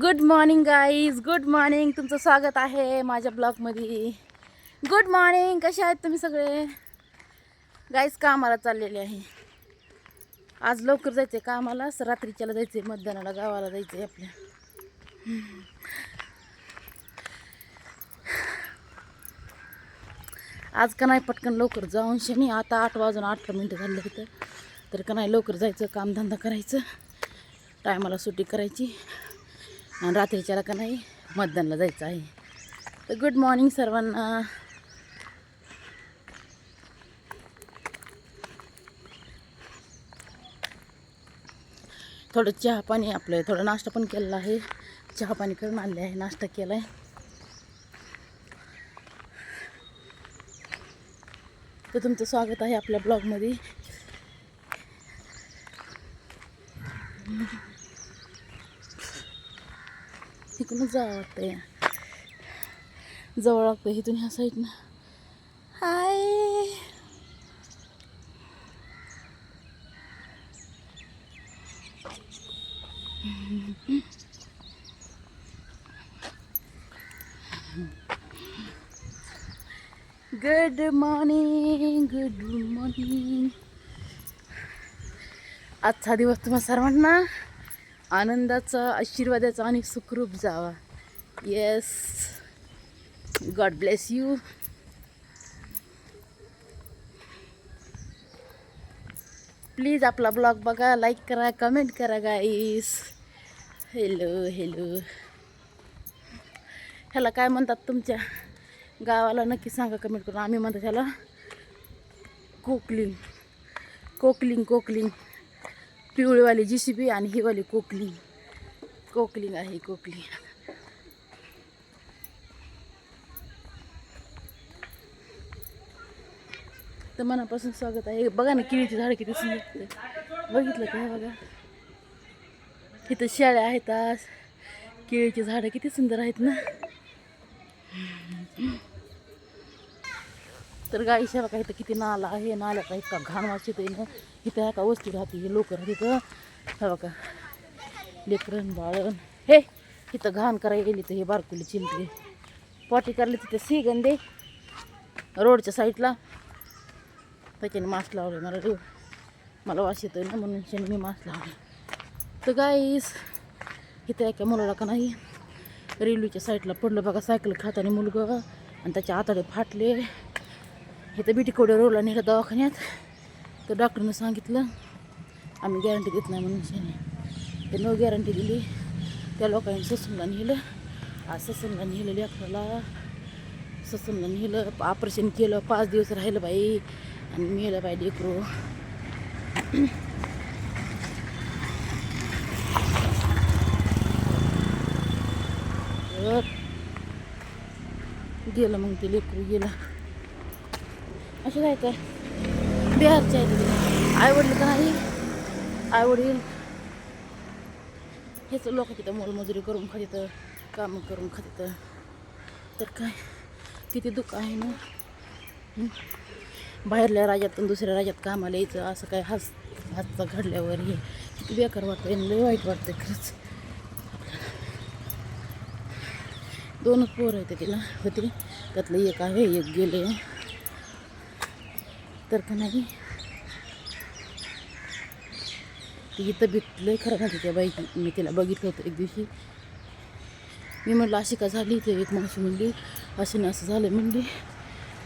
Good morning guys good morning तुमचं स्वागत आहे माझ्या ब्लॉगमध्ये. गुड मॉर्निंग कसे आहेत तुम्ही सगळे? गाईज कामाला चाललेले आहे. आज लवकर जायचं आहे कामाला. स रात्रीच्याला जायचं आहे मतदानाला गावाला जायचं आहे आपल्या. आज का नाही पटकन लवकर जाऊन शनी. आता आठ वाजून अठरा मिनटं झाले होतं तर का नाही लवकर जायचं कामधंदा करायचं. टायमाला सुट्टी करायची. आणि रात्रीच्याला का नाही मतदानला जायचं आहे. तर गुड मॉर्निंग सर्वांना. थोडं चहा पाणी आपलं थोडं नाश्ता पण केलेला आहे. चहा पाणी करून आणले आहे. नाश्ता केला आहे तर तुमचं स्वागत आहे आपल्या ब्लॉगमध्ये तिकडूनच जावं वाटतं या जवळ लागतं इथून ह्या साईडनं. Hi. Good morning good morning आजचा दिवस तुम्हा सर्वांना आनंदाचा आशीर्वादाचा आणि सुखरूप जावा. Yes God bless you please आपला ब्लॉग बघा लाईक करा कमेंट करा गाईस हॅलो हॅलो ह्याला काय म्हणतात तुमच्या गावाला नक्की सांगा कमेंट करून. आम्ही म्हणतो ह्याला कोकलिंग. कोकलिंग कोकलिंग. पिवळीवाली जी सी बी आणि ही वाली कोकलिंग कोकलिंग आहे कोकलिंग तर मनापासून स्वागत आहे. बघा ना केळीची झाडं किती सुंदर बघितलं का बघा? इथं शेळ्या आहेत आज. केळीची झाडं किती सुंदर आहेत ना? तर गाईच्या बघा इथं किती नाला आहे नाल्याचा इतका घाण वाचित आहे ना इथं का? वस्ती राहते हे लोक राहते इथं. बघा. लेकरण बाळण हे इथं घाण करायला गेली तर हे बारकुली चिंतली पॉटी करली तिथे सी गंदे रोडच्या साईडला. त्याच्याने मास्क लावले मला रे. मला वास येतोय ना म्हणून मी मास्क लावले. तर गाईस इथं एका मुलाला का नाही? रेल्वेच्या साईडला पडलं बघा सायकल खाताने मुलगा. आणि त्याच्या आतडे फाटले. इथं बिटीकोड्या रोडला नेलं दवाखान्यात तर डॉक्टरनं सांगितलं आम्ही गॅरंटी देत नाही म्हणून शेणे ते नो गॅरंटी दिली त्या लोकांनी ससूनला नेलं आज ससूनला नेलं लेकराला ससूनला नेलं ऑपरेशन केलं पाच दिवस राहिलं बाई आणि मेलं बाई लेकरू तर गेलं मग ते लेकरू गेलं असं काय काय बिहारचे आहे तिथे आई वडील का नाही. आईवडील. हेच लोक तिथं मोलमजुरी करून खातिथं कामं करून खातिथं तर काय? किती दुःख आहे ना? बाहेरल्या राज्यातून दुसऱ्या राज्यात कामाला यायचं असं काय हास हातचा घडल्यावर हे किती बेकार वाटतं आणि लय वाईट वाटतं खरंच. दोनच पोरं आहेत तिला होती. त्यातलं एक आहे एक गेले तर का नाही. ती तब्येत लय खराब होती त्या बाई? मी तिला बघितलं होतं एक दिवशी. मी म्हटलं अशी का झाली? ते एक माणशी म्हणली अशी ना असं झालं म्हणली.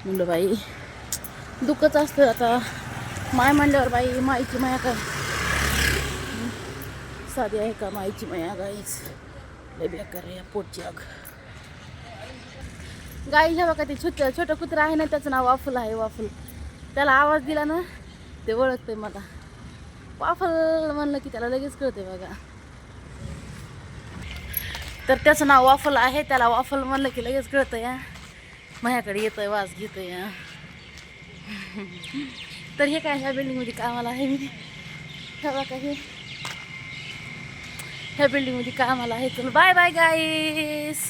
म्हणलं बाई दुःखच असतं आता. माय म्हणल्यावर बाई माईची माया काय? साधी आहे का माईची माया गाईच? लय बेकार आहे या पोटची आग. गाईच्या बघा ते छोटं छोटं कुत्रं आहे ना त्याचं नाव वाफुल आहे वाफुल. त्याला आवाज दिला ना ते ओळखते मला. वाफल म्हणलं की त्याला लगेच कळते बघा. तर त्याचं नाव वाफल आहे त्याला वाफल म्हणलं की लगेच कळतं या माझ्याकडे येतोय वास घेतोय या तर हे काय ह्या बिल्डिंगमध्ये कामाला आहे मी. ह्या बघा हे. ह्या बिल्डिंगमध्ये कामाला आहे. चल बाय बाय गाईस